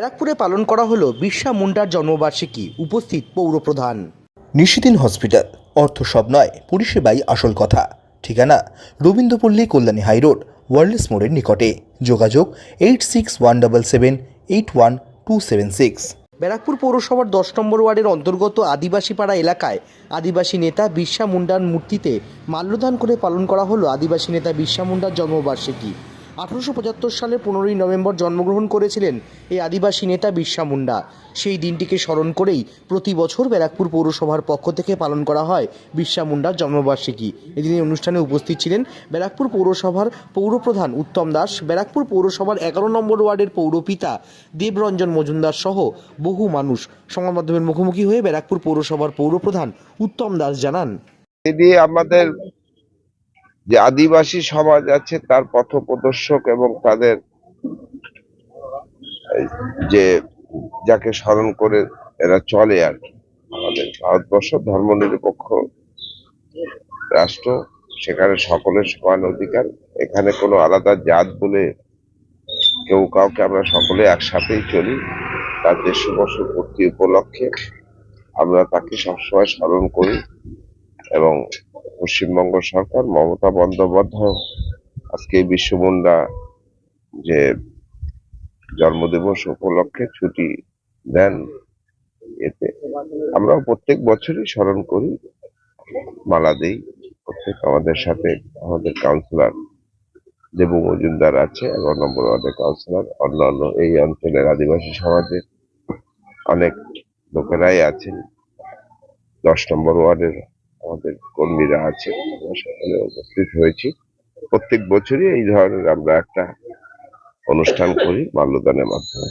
ব্যারাকপুরে পালন করা হলো বিরসা মুন্ডার জন্মবার্ষিকী উপস্থিত পৌরপ্রধান। নিশিদিন হসপিটাল অর্থ সব নয় পরিষেবাই আসল কথা। ঠিকানা রবীন্দ্রপল্লী কল্যাণী হাইরোড ওয়ার্ল্ডস মোড়ের নিকটে। যোগাযোগ eight six one double seven eight one two seven six. Barrackpore পৌরসভার দশ নম্বর ওয়ার্ডের অন্তর্গত আদিবাসীপাড়া এলাকায় আদিবাসী নেতা বিরসা মুন্ডার মূর্তিতে মাল্যদান করে পালন করা হলো আদিবাসী নেতা বিরসা মুন্ডার জন্মবার্ষিকী। আঠারোশো পঁচাত্তর সালে পনেরোই নভেম্বর জন্মগ্রহণ করেছিলেন এই আদিবাসী নেতা বিরসা মুন্ডা। সেই দিনটিকে স্মরণ করেই প্রতি বছর ব্যারাকপুর পৌরসভার পক্ষ থেকে পালন করা হয় বিশ্বা মুন্ডার জন্মবার্ষিকী। এদিন এই অনুষ্ঠানে উপস্থিত ছিলেন ব্যারাকপুর পৌরসভার পৌরপ্রধান উত্তম দাস, ব্যারাকপুর পৌরসভার এগারো নম্বর ওয়ার্ডের পৌরপিতা দেবরঞ্জন মজুমদার সহ বহু মানুষ। সংবাদ মাধ্যমের মুখোমুখি হয়ে ব্যারাকপুর পৌরসভার পৌরপ্রধান উত্তম দাস জানান। আমাদের যে আদিবাসী সমাজ আছে, তার পথ প্রদর্শক এবং তাদের যে যাকে স্মরণ করে এরা চলে আর কি আমাদের ভারতবর্ষ ধর্মনিরপেক্ষ রাষ্ট্র, সেখানে সকলের সমান অধিকার। এখানে কোনো আলাদা জাত বলে কেউ কাউকে আমরা সকলে একসাথেই চলি। তার দেড়শো বছর পূর্তি উপলক্ষে আমরা তাকে সবসময় স্মরণ করি এবং পশ্চিমবঙ্গ সরকার, মমতা বন্দ্যোপাধ্যায় আজকে বিশ্বমুন্ডা যে জন্মদিবস উপলক্ষে ছুটি দেন, এতে আমরাও প্রত্যেক বছরই স্মরণ করি, মালা দেই। প্রত্যেক আমাদের সাথে আমাদের কাউন্সিলর দেবু মজুমদার আছে এগারো নম্বর ওয়ার্ডের কাউন্সিলর অন্যান্য এই অঞ্চলের আদিবাসী সমাজের অনেক লোকেরাই আছেন। দশ নম্বর ওয়ার্ডের আমাদের কর্মীরা আছে আমরা সকলে উপস্থিত হয়েছি। প্রত্যেক বছরই এই ধরনের আমরা একটা অনুষ্ঠান করি মাল্যদানের মাধ্যমে।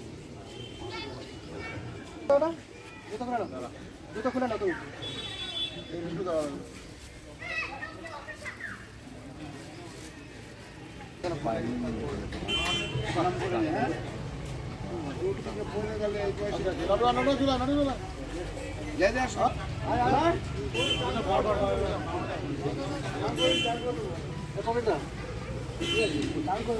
জুতো খুলে না তুমি কবিতা দাম করে